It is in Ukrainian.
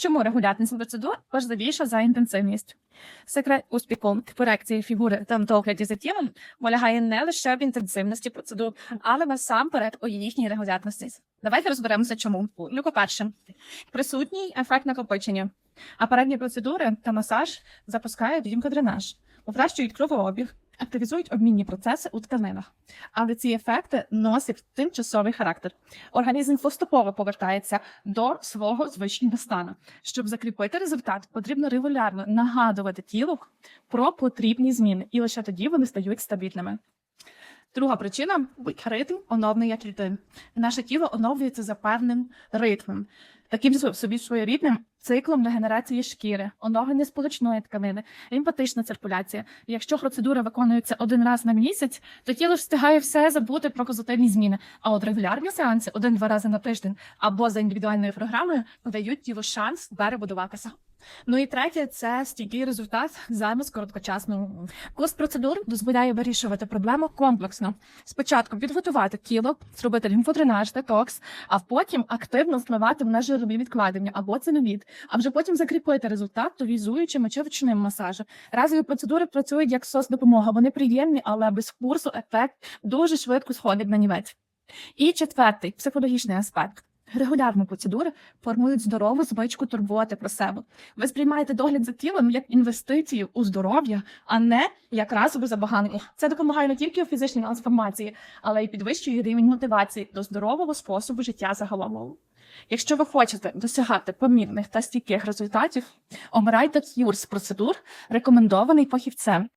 Чому регулярність процедур важливіша за інтенсивність? Секрет успіху корекції фігури та догляді за тілом полягає не лише в інтенсивності процедур, але насамперед у їхній регулярності. Давайте розберемося, чому. Ну, по-перше, присутній ефект накопичення. Апаратні процедури та масаж запускають гімкодренаж, покращують кровообіг, активізують обмінні процеси у тканинах. Але ці ефекти носять тимчасовий характер. Організм поступово повертається до свого звичного стану. Щоб закріпити результат, потрібно регулярно нагадувати тілу про потрібні зміни, і лише тоді вони стають стабільними. Друга причина ритм оновлення клітин. Наше тіло оновлюється за певним ритмом, таким собі своєрідним циклом регенерації шкіри, оновлення сполучної тканини, лімфатична циркуляція. Якщо процедура виконується один раз на місяць, то тіло ж встигає все забути про позитивні зміни. А от регулярні сеанси один-два рази на тиждень або за індивідуальною програмою дають тілу шанс перебудуватися. Ну і третє це стійкий результат замість короткочасного. Курс процедур дозволяє вирішувати проблему комплексно. Спочатку підготувати тіло, зробити лімфодренаж, детокс, а потім активно впливати на жирові відкладення або целюліт, а вже потім закріпити результат, товізуючим чи ручним масажем. Разові процедури працюють як соцдопомога. Вони приємні, але без курсу ефект дуже швидко сходить на нівець. І четвертий психологічний аспект. Регулярні процедури формують здорову звичку турботи про себе. Ви сприймаєте догляд за тілом як інвестицію у здоров'я, а не як разове забаганення. Це допомагає не тільки у фізичній трансформації, але й підвищує рівень мотивації до здорового способу життя загалом. Якщо ви хочете досягати помірних та стійких результатів, обирайте курс процедур, рекомендований фахівцем.